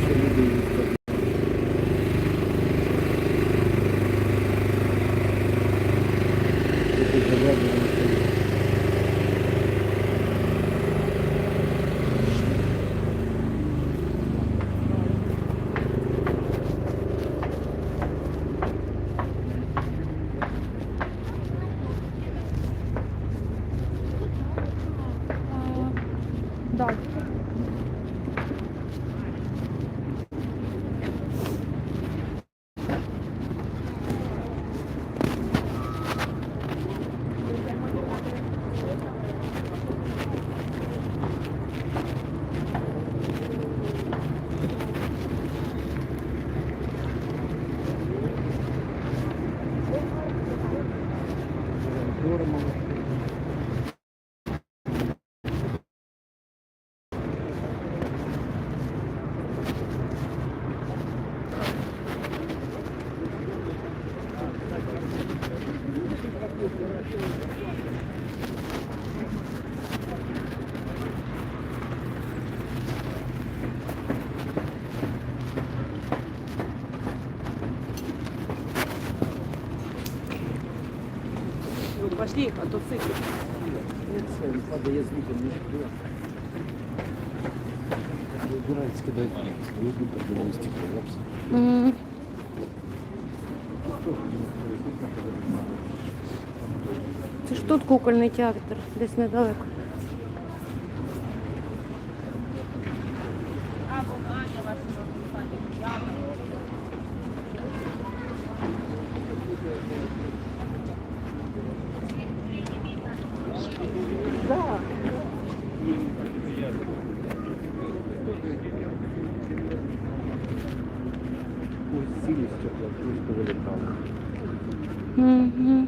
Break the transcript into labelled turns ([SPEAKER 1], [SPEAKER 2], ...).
[SPEAKER 1] що люди їздять. Тут
[SPEAKER 2] Пошли, а то сыпь.
[SPEAKER 1] Це він падає звідти, не жду. Вибирають, скидають свою думку, думаю, стекло.
[SPEAKER 3] М. Це ж тут кукольний театр, десь недалеко.
[SPEAKER 1] Ось сілі стекла, просто вилітали.
[SPEAKER 3] Угу.